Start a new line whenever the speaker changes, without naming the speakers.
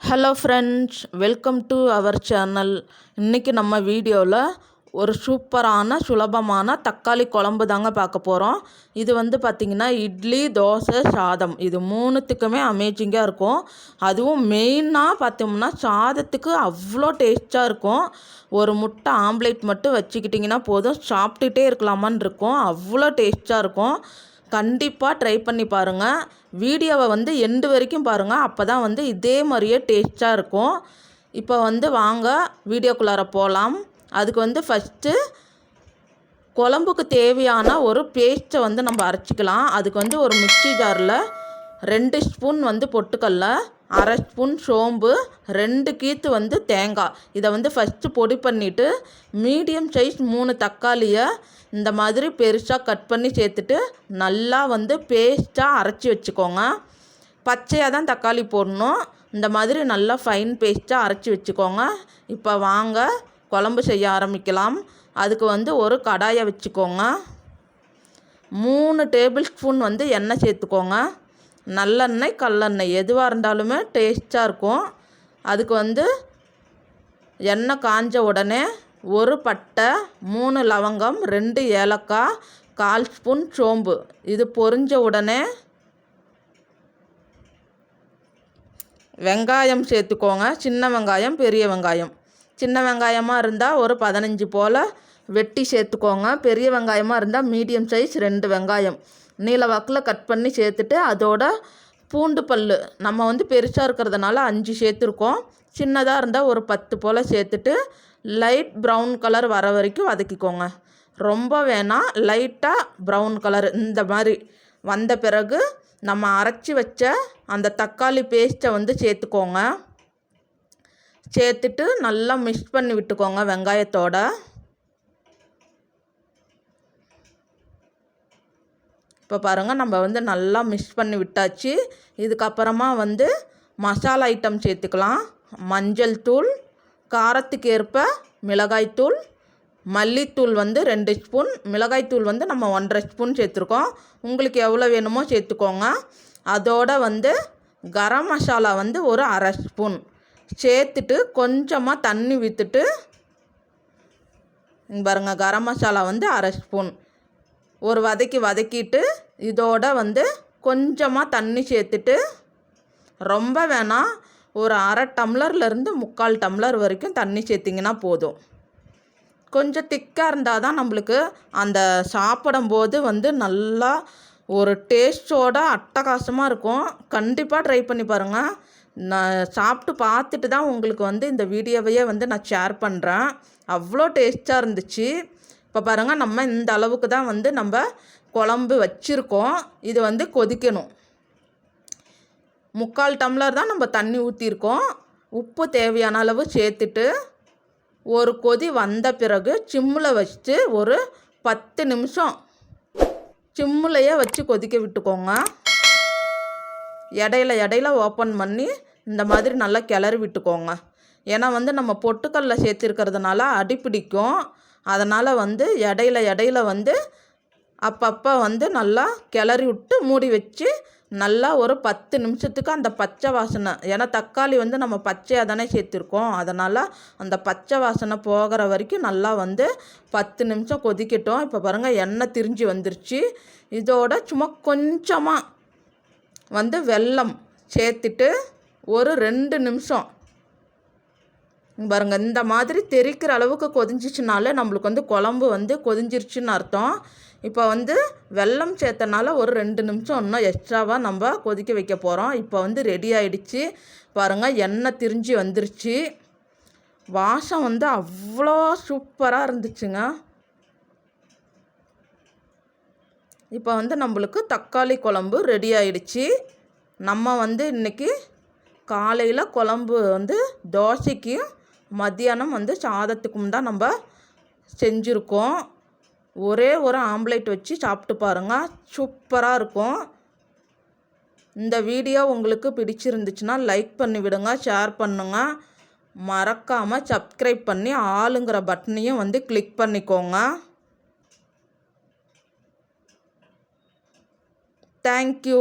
Hello friends welcome to our channel இன்றைக்கி நம்ம வீடியோவில் ஒரு சூப்பரான சுலபமான தக்காளி குழம்பு தாங்க பார்க்க போகிறோம் இது வந்து பார்த்திங்கன்னா இட்லி தோசை சாதம். இது மூணுத்துக்குமே அமேசிங்காக இருக்கும். அதுவும் மெயினாக பார்த்தோம்னா சாதத்துக்கு அவ்வளோ டேஸ்ட்டாக இருக்கும். ஒரு முட்டை ஆம்லேட் மட்டும் வச்சுக்கிட்டிங்கன்னா போதும். சாப்பிட்டுட்டே இருக்கலாமான்னு இருக்கும். அவ்வளோ டேஸ்ட்டாக இருக்கும். கண்டிப்பாக ட்ரை பண்ணி பாருங்கள் வீடியோவை வந்து எண்டு வரைக்கும் பாருங்கள் அப்போ தான் வந்து இதே மாதிரியே டேஸ்ட்டாக இருக்கும். இப்போ வந்து வாங்க வீடியோக்குள்ளார போகலாம் அதுக்கு வந்து ஃபஸ்ட்டு குழம்புக்கு தேவையான ஒரு பேஸ்ட்டை வந்து நம்ம அரைச்சிக்கலாம். அதுக்கு வந்து ஒரு மிக்சி ஜாரில் ரெண்டு ஸ்பூன் வந்து பொட்டுக்கல்ல அரை ஸ்பூன் சோம்பு ரெண்டு கீத்து வந்து தேங்காய் இதை வந்து ஃபஸ்ட்டு பொடி பண்ணிவிட்டு மீடியம் சைஸ் மூணு தக்காளியை இந்த மாதிரி பெருசாக கட் பண்ணி சேர்த்துட்டு நல்லா வந்து பேஸ்ட்டாக அரைச்சி வச்சுக்கோங்க. பச்சையாக தான் தக்காளி போடணும். இந்த மாதிரி நல்லா ஃபைன் பேஸ்ட்டாக அரைச்சி வச்சுக்கோங்க. இப்போ வாங்க குழம்பு செய்ய ஆரம்பிக்கலாம். அதுக்கு வந்து ஒரு கடாயை வச்சுக்கோங்க. மூணு டேபிள் ஸ்பூன் வந்து எண்ணெய் சேர்த்துக்கோங்க. நல்லெண்ணெய் கல்லெண்ணெய். எதுவாக இருந்தாலுமே டேஸ்ட்டாக இருக்கும். அதுக்கு வந்து எண்ணெய் காஞ்ச உடனே ஒரு பட்டை மூணு லவங்கம் ரெண்டு ஏலக்காய் கால் ஸ்பூன் சோம்பு. இது பொரிஞ்ச உடனே வெங்காயம் சேர்த்துக்கோங்க. சின்ன வெங்காயம் பெரிய வெங்காயம். சின்ன வெங்காயமாக இருந்தால் ஒரு பதினஞ்சு போல் வெட்டி சேர்த்துக்கோங்க. பெரிய வெங்காயமாக இருந்தால் மீடியம் சைஸ் ரெண்டு வெங்காயம். நீல வாக்கில் கட் பண்ணி சேர்த்துட்டு அதோட பூண்டு பல் நம்ம வந்து பெருசாக இருக்கிறதுனால அஞ்சு சேர்த்துருக்கோம். சின்னதாக இருந்தால் ஒரு பத்து போல் சேர்த்துட்டு லைட் ப்ரௌன் கலர் வர வரைக்கும் வதக்கிக்கோங்க. ரொம்ப வேணாம் லைட்டாக ப்ரௌன் கலர். இந்த மாதிரி வந்த பிறகு நம்ம அரைச்சி வச்ச அந்த தக்காளி பேஸ்ட்டை வந்து சேர்த்துக்கோங்க. சேர்த்துட்டு நல்லா மிக்ஸ் பண்ணி விட்டுக்கோங்க வெங்காயத்தோடு. இப்போ பாருங்கள் நம்ம வந்து நல்லா மிக்ஸ் பண்ணி விட்டாச்சு. இதுக்கப்புறமா வந்து மசாலா ஐட்டம் சேர்த்துக்கலாம். மஞ்சள் தூள் காரத்துக்கு ஏற்ப மிளகாய்த்தூள் மல்லித்தூள் வந்து ரெண்டு ஸ்பூன் மிளகாய்த்தூள் வந்து நம்ம ஒன்றரை ஸ்பூன் சேர்த்துருக்கோம். உங்களுக்கு எவ்வளோ வேணுமோ சேர்த்துக்கோங்க. அதோட வந்து கரம் மசாலா வந்து ஒரு அரை ஸ்பூன் சேர்த்துட்டு கொஞ்சமாக தண்ணி விற்றுட்டு பாருங்கள் கரம் மசாலா வந்து அரை ஸ்பூன் ஒரு வதக்கி வதக்கிட்டு இதோட வந்து கொஞ்சமாக தண்ணி சேர்த்துட்டு ரொம்ப வேணாம் ஒரு அரை டம்ளர்லேருந்து முக்கால் டம்ளர் வரைக்கும் தண்ணி சேர்த்திங்கன்னா போதும். கொஞ்சம் திக்காக இருந்தால் தான் நம்மளுக்கு அந்த சாப்பிடும்போது வந்து நல்லா ஒரு டேஸ்ட்டோட அட்டகாசமாக இருக்கும். கண்டிப்பாக ட்ரை பண்ணி பாருங்கள் நான் சாப்பிட்டு பார்த்துட்டு தான் உங்களுக்கு வந்து இந்த வீடியோவையே வந்து நான் ஷேர் பண்ணுறேன் அவ்வளோ டேஸ்ட்டாக இருந்துச்சு. இப்போ பாருங்கள் நம்ம இந்த அளவுக்கு தான் வந்து நம்ம குழம்பு வச்சுருக்கோம். இது வந்து கொதிக்கணும். முக்கால் டம்ளர் தான் நம்ம தண்ணி ஊற்றிருக்கோம் உப்பு தேவையான அளவு சேர்த்துட்டு ஒரு கொதி வந்த பிறகு சிம்மில் வச்சுட்டு ஒரு பத்து நிமிஷம் சிம்மிலையே வச்சு கொதிக்க விட்டுக்கோங்க. இடையில இடையில ஓப்பன் பண்ணி இந்த மாதிரி நல்லா கிளறி விட்டுக்கோங்க. ஏன்னா வந்து நம்ம பொட்டுக்கல்ல சேர்த்துருக்கிறதுனால அடிப்பிடிக்கும் அதனால் வந்து இடையில இடையில வந்து அப்பப்போ வந்து நல்லா கிளறி விட்டு மூடி வச்சு நல்லா ஒரு பத்து நிமிஷத்துக்கு அந்த பச்சை வாசனை. ஏன்னா தக்காளி வந்து நம்ம பச்சையாக தானே சேர்த்துருக்கோம். அதனால் அந்த பச்சை வாசனை போகிற வரைக்கும் நல்லா வந்து பத்து நிமிஷம் கொதிக்கட்டும். இப்போ பாருங்கள் எண்ணெய் திரிஞ்சு வந்துருச்சு. இதோட சும்மா கொஞ்சமாக வந்து வெல்லம் சேர்த்துட்டு ஒரு ரெண்டு நிமிஷம் பாருங்கள் இந்த மாதிரி தெரிக்கிற அளவுக்கு கொதிஞ்சிச்சுனால நம்மளுக்கு வந்து குழம்பு வந்து கொதிஞ்சிருச்சுன்னு அர்த்தம். இப்போ வந்து வெல்லம் சேர்த்தனால ஒரு ரெண்டு நிமிஷம் இன்னும் எக்ஸ்ட்ராவாக நம்ம கொதிக்க வைக்க போகிறோம் இப்போ வந்து ரெடி ஆகிடுச்சு பாருங்கள் எண்ணெய் திரிஞ்சு வந்துருச்சு. வாசம் வந்து அவ்வளோ சூப்பராக இருந்துச்சுங்க. இப்போ வந்து நம்மளுக்கு தக்காளி குழம்பு ரெடி ஆகிடுச்சு நம்ம வந்து இன்றைக்கி காலையில் குழம்பு வந்து தோசைக்கும் மத்தியானம் வந்து சாதத்துக்கும் தான் நம்ம செஞ்சுருக்கோம். ஒரே ஒரு ஆம்லேட் வச்சு சாப்பிட்டு பாருங்கள் சூப்பராக இருக்கும். இந்த வீடியோ உங்களுக்கு பிடிச்சிருந்துச்சுன்னா லைக் பண்ணி விடுங்க ஷேர் பண்ணுங்கள் மறக்காமல் சப்ஸ்கிரைப் பண்ணி ஆளுங்கிற பட்டனையும் வந்து கிளிக் பண்ணிக்கோங்க. தேங்க்யூ.